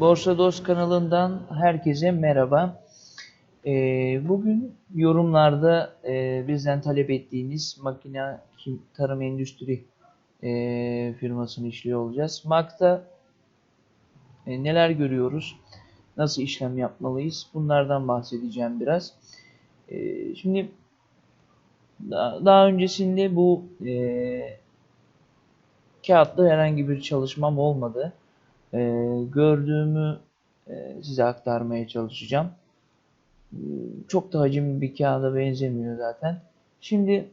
Borsa Dost kanalından herkese merhaba. Ee, bugün yorumlarda e, bizden talep ettiğiniz makine tarım endüstri e, firmasını işliyor olacağız. MAK'ta e, neler görüyoruz? Nasıl işlem yapmalıyız? Bunlardan bahsedeceğim biraz. Şimdi daha, öncesinde bu kağıtlı herhangi bir çalışmam olmadı. E, gördüğümü e, size aktarmaya çalışacağım. E, çok da hacimli bir kağıda benzemiyor zaten. Şimdi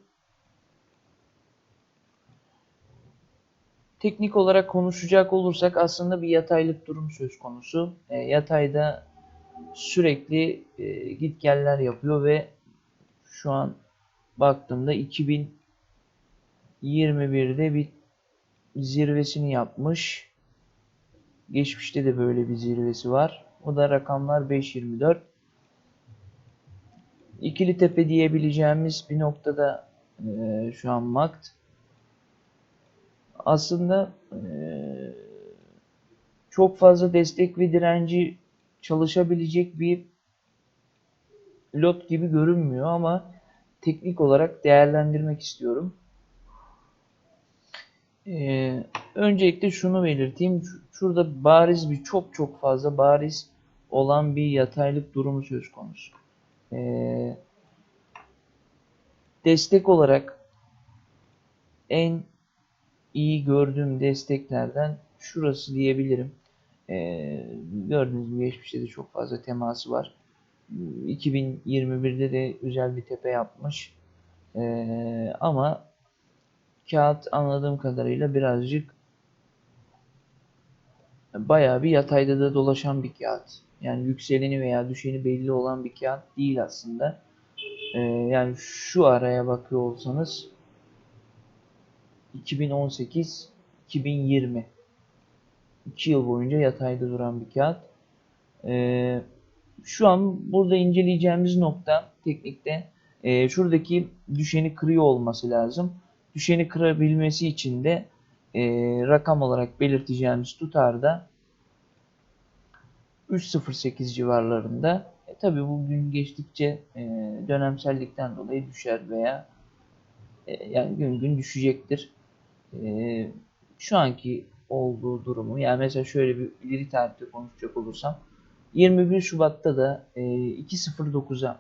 teknik olarak konuşacak olursak aslında bir yataylık durum söz konusu. E, yatayda sürekli e, gitgeller yapıyor ve şu an baktığımda 2021'de bir zirvesini yapmış. Geçmişte de böyle bir zirvesi var. O da rakamlar 5.24. İkili tepe diyebileceğimiz bir noktada e, şu an MACD. Aslında e, çok fazla destek ve direnci çalışabilecek bir lot gibi görünmüyor ama teknik olarak değerlendirmek istiyorum. Ee, öncelikle şunu belirteyim. Şurada bariz bir çok çok fazla bariz olan bir yataylık durumu söz konusu. Ee, destek olarak en iyi gördüğüm desteklerden şurası diyebilirim. Ee, gördüğünüz gibi geçmişte de çok fazla teması var. 2021'de de güzel bir tepe yapmış. Ee, ama kağıt anladığım kadarıyla birazcık bayağı bir yatayda da dolaşan bir kağıt. Yani yükseleni veya düşeni belli olan bir kağıt değil aslında. Ee, yani şu araya bakıyor olsanız 2018 2020 2 yıl boyunca yatayda duran bir kağıt. Ee, şu an burada inceleyeceğimiz nokta teknikte e, şuradaki düşeni kırıyor olması lazım. Düşeni kırabilmesi için de e, rakam olarak belirteceğimiz tutarda 3.08 civarlarında. E, Tabi bu gün geçtikçe e, dönemsellikten dolayı düşer veya e, yani gün gün düşecektir. E, şu anki olduğu durumu yani mesela şöyle bir ileri tarihte konuşacak olursam 21 Şubat'ta da e, 2.09'a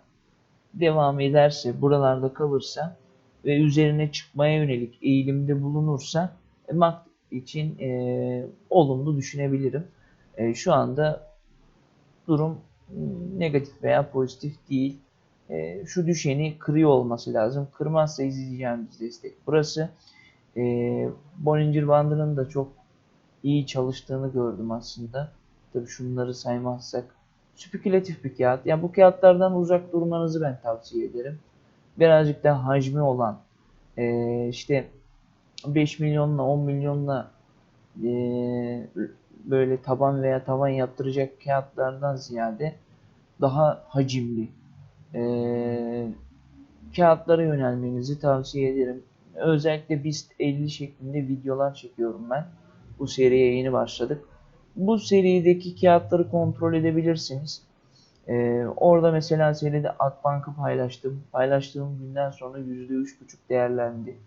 devam ederse buralarda kalırsa ve üzerine çıkmaya yönelik eğilimde bulunursa e, MAC için e, olumlu düşünebilirim. E, şu anda durum negatif veya pozitif değil. E, şu düşeni kırıyor olması lazım. Kırmazsa izleyeceğimiz destek burası. E, Bollinger Bandı'nın da çok iyi çalıştığını gördüm aslında. Tabi şunları saymazsak. Spekülatif bir kağıt. Yani bu kağıtlardan uzak durmanızı ben tavsiye ederim. Birazcık daha hacmi olan e, işte 5 milyonla 10 milyonla e, böyle taban veya tavan yaptıracak kağıtlardan ziyade daha hacimli e, kağıtlara yönelmenizi tavsiye ederim. Özellikle BIST 50 şeklinde videolar çekiyorum ben. Bu seriye yeni başladık. Bu serideki kağıtları kontrol edebilirsiniz. Ee, orada mesela seride Akbank'ı paylaştım. Paylaştığım günden sonra %3,5 değerlendi.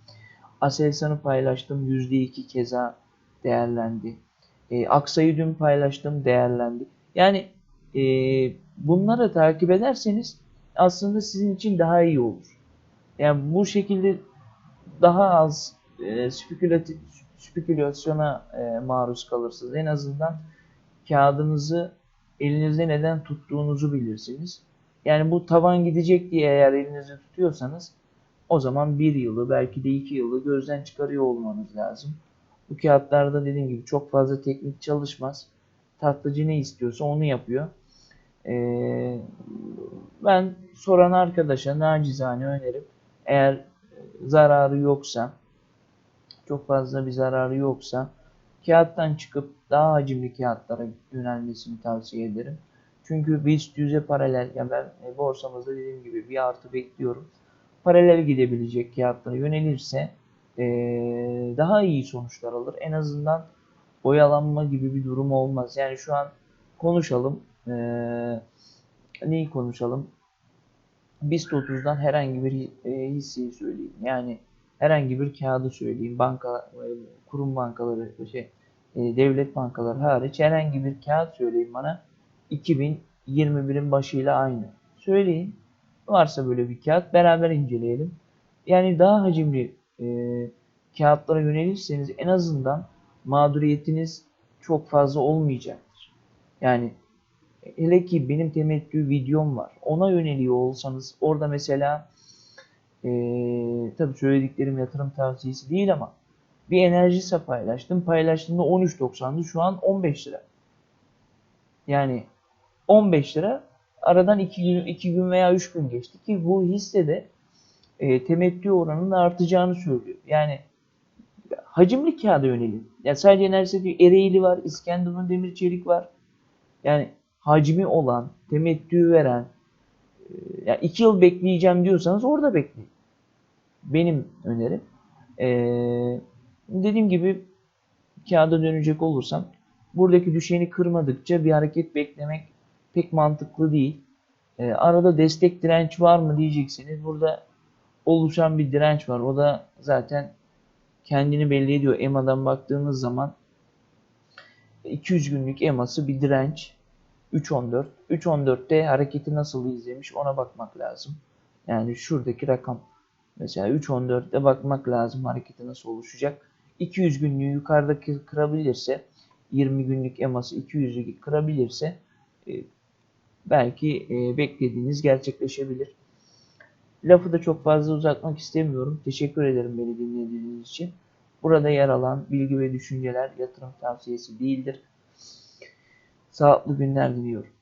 Aselsan'ı paylaştım. %2 keza değerlendi. Ee, Aksa'yı dün paylaştım. Değerlendi. Yani e, bunları takip ederseniz aslında sizin için daha iyi olur. Yani bu şekilde daha az e, spekülatif spekülasyona e, maruz kalırsınız. En azından kağıdınızı elinizde neden tuttuğunuzu bilirsiniz. Yani bu tavan gidecek diye eğer elinizde tutuyorsanız o zaman bir yılı belki de iki yılı gözden çıkarıyor olmanız lazım. Bu kağıtlarda dediğim gibi çok fazla teknik çalışmaz. Tatlıcı ne istiyorsa onu yapıyor. Ee, ben soran arkadaşa nacizane önerim eğer zararı yoksa çok fazla bir zararı yoksa kağıttan çıkıp daha hacimli kağıtlara yönelmesini tavsiye ederim. Çünkü BIST 100'e paralel, yani ben e, borsamızda dediğim gibi bir artı bekliyorum. Paralel gidebilecek kağıtlara yönelirse e, daha iyi sonuçlar alır. En azından oyalanma gibi bir durum olmaz. Yani şu an konuşalım. Ee, neyi konuşalım? BIST 30'dan herhangi bir e, hisseyi söyleyeyim. Yani herhangi bir kağıdı söyleyeyim. Banka, e, kurum bankaları, şey, e, devlet bankaları hariç herhangi bir kağıt söyleyin bana. 2021'in başıyla aynı. Söyleyin. Varsa böyle bir kağıt beraber inceleyelim. Yani daha hacimli e, kağıtlara yönelirseniz en azından mağduriyetiniz çok fazla olmayacaktır. Yani hele ki benim temettü videom var. Ona yöneliyor olsanız orada mesela e, tabii söylediklerim yatırım tavsiyesi değil ama bir enerjisi paylaştım. Paylaştığımda 13.90'dı. Şu an 15 lira. Yani 15 lira aradan 2 gün, 2 gün veya 3 gün geçti ki bu hissede e, temettü oranının artacağını söylüyor. Yani hacimli kağıda yönelim. Yani sadece enerjisi değil, Ereğli var, İskenderun Demir Çelik var. Yani hacmi olan, temettü veren, e, yani 2 yıl bekleyeceğim diyorsanız orada bekleyin. Benim önerim. E, dediğim gibi kağıda dönecek olursam buradaki düşeni kırmadıkça bir hareket beklemek pek mantıklı değil. E, arada destek direnç var mı diyeceksiniz. Burada oluşan bir direnç var. O da zaten kendini belli ediyor. EMA'dan baktığınız zaman 200 günlük EMA'sı bir direnç. 3.14. 3.14'te hareketi nasıl izlemiş ona bakmak lazım. Yani şuradaki rakam. Mesela 3.14'te bakmak lazım hareketi nasıl oluşacak. 200 günlüğü yukarıdaki kırabilirse 20 günlük EMA'sı 200'ü kırabilirse e, belki e, beklediğiniz gerçekleşebilir. Lafı da çok fazla uzatmak istemiyorum. Teşekkür ederim beni dinlediğiniz için. Burada yer alan bilgi ve düşünceler yatırım tavsiyesi değildir. Sağlıklı günler diliyorum.